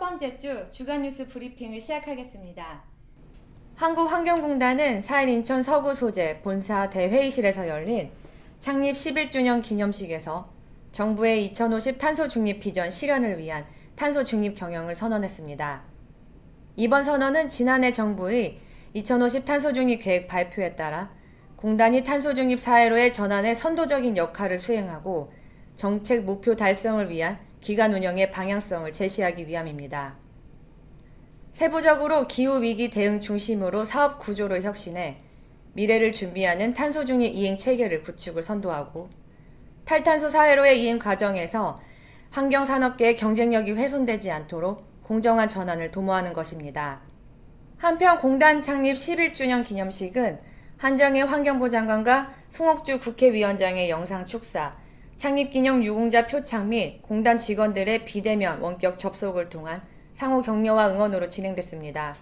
번째 주 주간 뉴스 브리핑을 시작하겠습니다. 한국환경공단은 4일 인천 서구 소재 본사 대회의실에서 열린 창립 11주년 기념식에서 정부의 2050 탄소 중립 비전 실현을 위한 탄소 중립 경영을 선언했습니다. 이번 선언은 지난해 정부의 2050 탄소 중립 계획 발표에 따라 공단이 탄소 중립 사회로의 전환에 선도적인 역할을 수행하고 정책 목표 달성을 위한 기관 운영의 방향성을 제시하기 위함입니다. 세부적으로 기후위기 대응 중심으로 사업 구조를 혁신해 미래를 준비하는 탄소 중립 이행 체계를 구축을 선도하고 탈탄소 사회로의 이행 과정에서 환경산업계의 경쟁력이 훼손되지 않도록 공정한 전환을 도모하는 것입니다. 한편 공단 창립 11주년 기념식은 한정희 환경부 장관과 송옥주 국회위원장의 영상 축사, 창립기념 유공자 표창 및 공단 직원들의 비대면 원격 접속을 통한 상호 격려와 응원으로 진행됐습니다.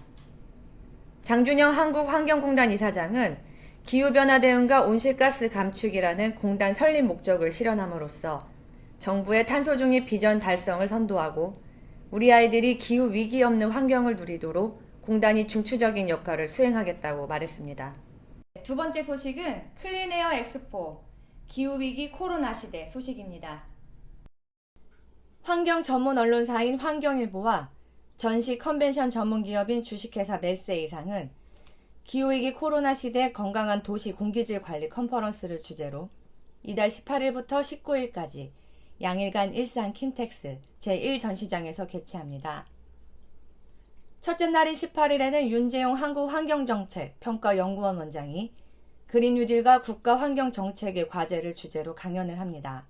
장준영 한국환경공단 이사장은 기후변화 대응과 온실가스 감축이라는 공단 설립 목적을 실현함으로써 정부의 탄소 중립 비전 달성을 선도하고 우리 아이들이 기후 위기 없는 환경을 누리도록 공단이 중추적인 역할을 수행하겠다고 말했습니다. 두 번째 소식은 클린에어 엑스포 기후위기 코로나 시대 소식입니다. 환경 전문 언론사인 환경일보와 전시 컨벤션 전문 기업인 주식회사 메세이상은 기후위기 코로나 시대 건강한 도시 공기질 관리 컨퍼런스를 주제로 이달 18일부터 19일까지 양일간 일산 킨텍스 제1전시장에서 개최합니다. 첫째 날인 18일에는 윤재용 한국환경정책 평가연구원 원장이 그린 뉴딜과 국가 환경 정책의 과제를 주제로 강연을 합니다.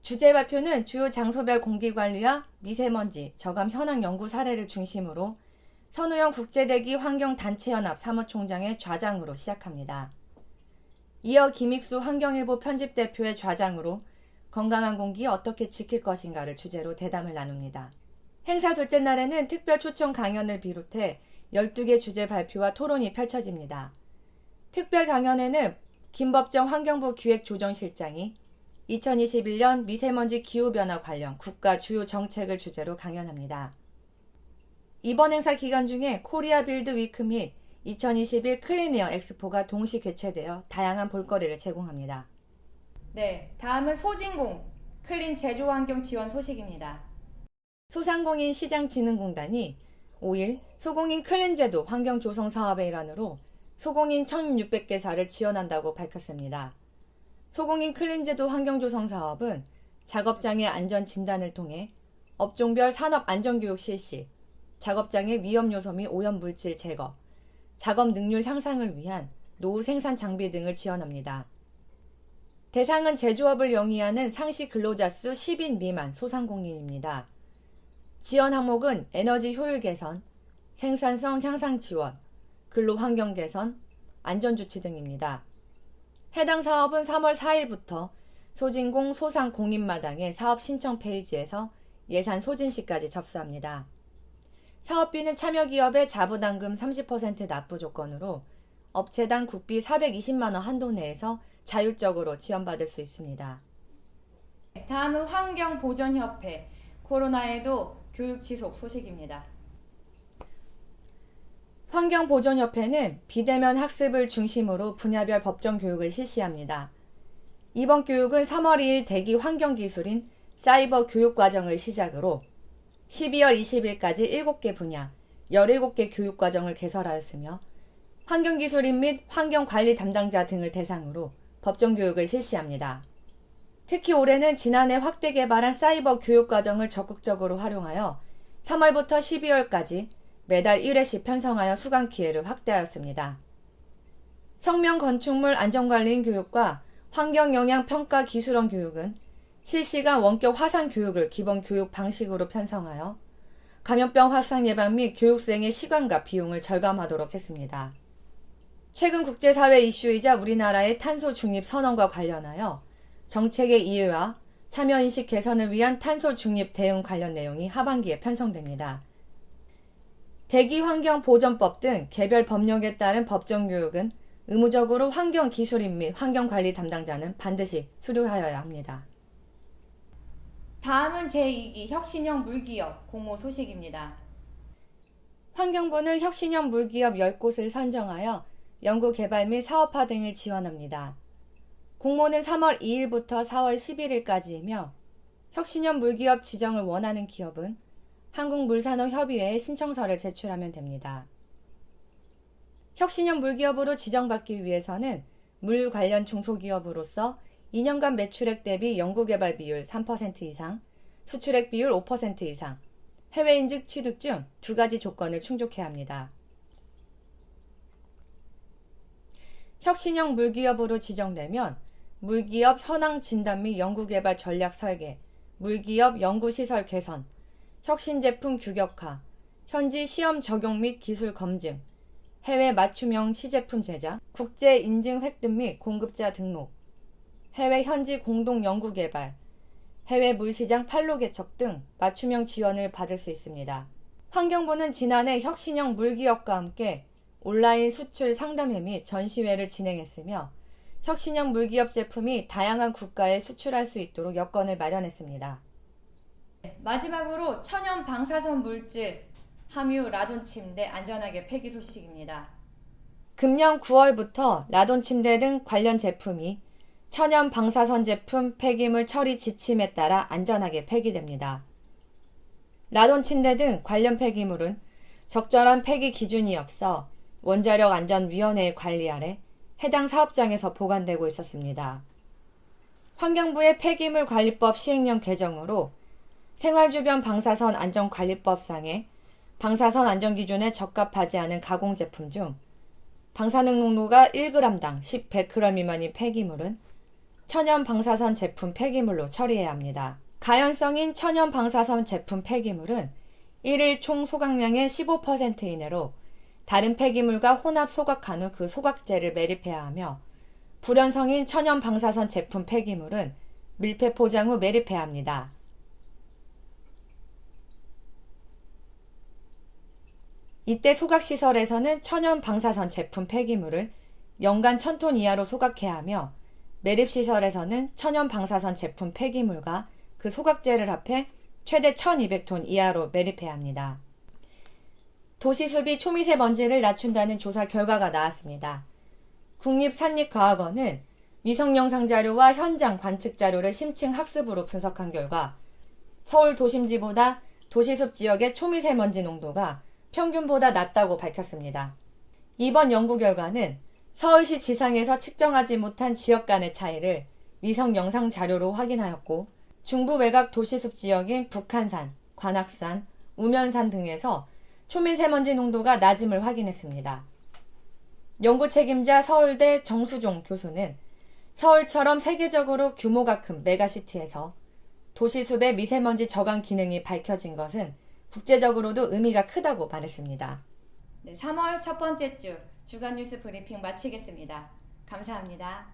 주제 발표는 주요 장소별 공기 관리와 미세먼지, 저감 현황 연구 사례를 중심으로 선우영 국제대기 환경단체연합 사무총장의 좌장으로 시작합니다. 이어 김익수 환경일보 편집대표의 좌장으로 건강한 공기 어떻게 지킬 것인가를 주제로 대담을 나눕니다. 행사 둘째 날에는 특별 초청 강연을 비롯해 12개 주제 발표와 토론이 펼쳐집니다. 특별 강연에는 김법정 환경부 기획조정실장이 2021년 미세먼지 기후변화 관련 국가 주요 정책을 주제로 강연합니다. 이번 행사 기간 중에 코리아 빌드 위크 및 2021 클린에어 엑스포가 동시 개최되어 다양한 볼거리를 제공합니다. 네, 다음은 소진공 클린 제조 환경 지원 소식입니다. 소상공인 시장진흥공단이 5일 소공인 클린 제도 환경 조성 사업의 일환으로 소공인 1,600개사를 지원한다고 밝혔습니다. 소공인 클린제도 환경조성 사업은 작업장의 안전 진단을 통해 업종별 산업 안전교육 실시, 작업장의 위험 요소 및 오염 물질 제거, 작업 능률 향상을 위한 노후 생산 장비 등을 지원합니다. 대상은 제조업을 영위하는 상시 근로자 수 10인 미만 소상공인입니다. 지원 항목은 에너지 효율 개선, 생산성 향상 지원, 근로 환경 개선, 안전 조치 등입니다. 해당 사업은 3월 4일부터 소진공 소상 공인마당의 사업 신청 페이지에서 예산 소진 시까지 접수합니다. 사업비는 참여 기업의 자부담금 30% 납부 조건으로 업체당 국비 420만 원 한도 내에서 자율적으로 지원받을 수 있습니다. 다음은 환경보전협회 코로나에도 교육 지속 소식입니다. 환경보존협회는 비대면 학습을 중심으로 분야별 법정 교육을 실시합니다. 이번 교육은 3월 2일 대기 환경기술인 사이버 교육 과정을 시작으로 12월 20일까지 7개 분야, 17개 교육 과정을 개설하였으며 환경기술인 및 환경관리 담당자 등을 대상으로 법정 교육을 실시합니다. 특히 올해는 지난해 확대 개발한 사이버 교육 과정을 적극적으로 활용하여 3월부터 12월까지 매달 1회씩 편성하여 수강 기회를 확대하였습니다. 성명 건축물 안전관리인 교육과 환경영향평가 기술원 교육은 실시간 원격 화상 교육을 기본 교육 방식으로 편성하여 감염병 확산 예방 및 교육 수행의 시간과 비용을 절감하도록 했습니다. 최근 국제사회 이슈이자 우리나라의 탄소 중립 선언과 관련하여 정책의 이해와 참여인식 개선을 위한 탄소 중립 대응 관련 내용이 하반기에 편성됩니다. 대기환경보전법 등 개별 법령에 따른 법정 교육은 의무적으로 환경기술인 및 환경관리 담당자는 반드시 수료하여야 합니다. 다음은 제2기 혁신형 물기업 공모 소식입니다. 환경부는 혁신형 물기업 10곳을 선정하여 연구 개발 및 사업화 등을 지원합니다. 공모는 3월 2일부터 4월 11일까지이며 혁신형 물기업 지정을 원하는 기업은 한국물산업협의회에 신청서를 제출하면 됩니다. 혁신형 물기업으로 지정받기 위해서는 물 관련 중소기업으로서 2년간 매출액 대비 연구개발 비율 3% 이상, 수출액 비율 5% 이상, 해외 인증 취득 중 두 가지 조건을 충족해야 합니다. 혁신형 물기업으로 지정되면 물기업 현황 진단 및 연구개발 전략 설계, 물기업 연구시설 개선, 혁신 제품 규격화, 현지 시험 적용 및 기술 검증, 해외 맞춤형 시제품 제작, 국제 인증 획득 및 공급자 등록, 해외 현지 공동 연구 개발, 해외 물시장 판로 개척 등 맞춤형 지원을 받을 수 있습니다. 환경부는 지난해 혁신형 물기업과 함께 온라인 수출 상담회 및 전시회를 진행했으며 혁신형 물기업 제품이 다양한 국가에 수출할 수 있도록 여건을 마련했습니다. 마지막으로 천연 방사선 물질 함유 라돈 침대 안전하게 폐기 소식입니다. 금년 9월부터 라돈 침대 등 관련 제품이 천연 방사선 제품 폐기물 처리 지침에 따라 안전하게 폐기됩니다. 라돈 침대 등 관련 폐기물은 적절한 폐기 기준이 없어 원자력 안전위원회의 관리 아래 해당 사업장에서 보관되고 있었습니다. 환경부의 폐기물 관리법 시행령 개정으로 생활주변 방사선 안전관리법상의 방사선 안전기준에 적합하지 않은 가공 제품 중 방사능 농도가 1g당 10, 100g 미만인 폐기물은 천연 방사선 제품 폐기물로 처리해야 합니다. 가연성인 천연 방사선 제품 폐기물은 1일 총 소각량의 15% 이내로 다른 폐기물과 혼합 소각한 후 그 소각제를 매립해야 하며 불연성인 천연 방사선 제품 폐기물은 밀폐 포장 후 매립해야 합니다. 이때 소각시설에서는 천연 방사선 제품 폐기물을 연간 1000톤 이하로 소각해야 하며 매립시설에서는 천연 방사선 제품 폐기물과 그 소각제를 합해 최대 1200톤 이하로 매립해야 합니다. 도시숲이 초미세먼지를 낮춘다는 조사 결과가 나왔습니다. 국립산립과학원은 위성 영상 자료와 현장 관측 자료를 심층 학습으로 분석한 결과 서울 도심지보다 도시숲 지역의 초미세먼지 농도가 평균보다 낮다고 밝혔습니다. 이번 연구 결과는 서울시 지상에서 측정하지 못한 지역 간의 차이를 위성 영상 자료로 확인하였고 중부 외곽 도시숲 지역인 북한산, 관악산, 우면산 등에서 초미세먼지 농도가 낮음을 확인했습니다. 연구 책임자 서울대 정수종 교수는 서울처럼 세계적으로 규모가 큰 메가시티에서 도시숲의 미세먼지 저감 기능이 밝혀진 것은 국제적으로도 의미가 크다고 말했습니다. 네, 3월 첫 번째 주 주간 뉴스 브리핑 마치겠습니다. 감사합니다.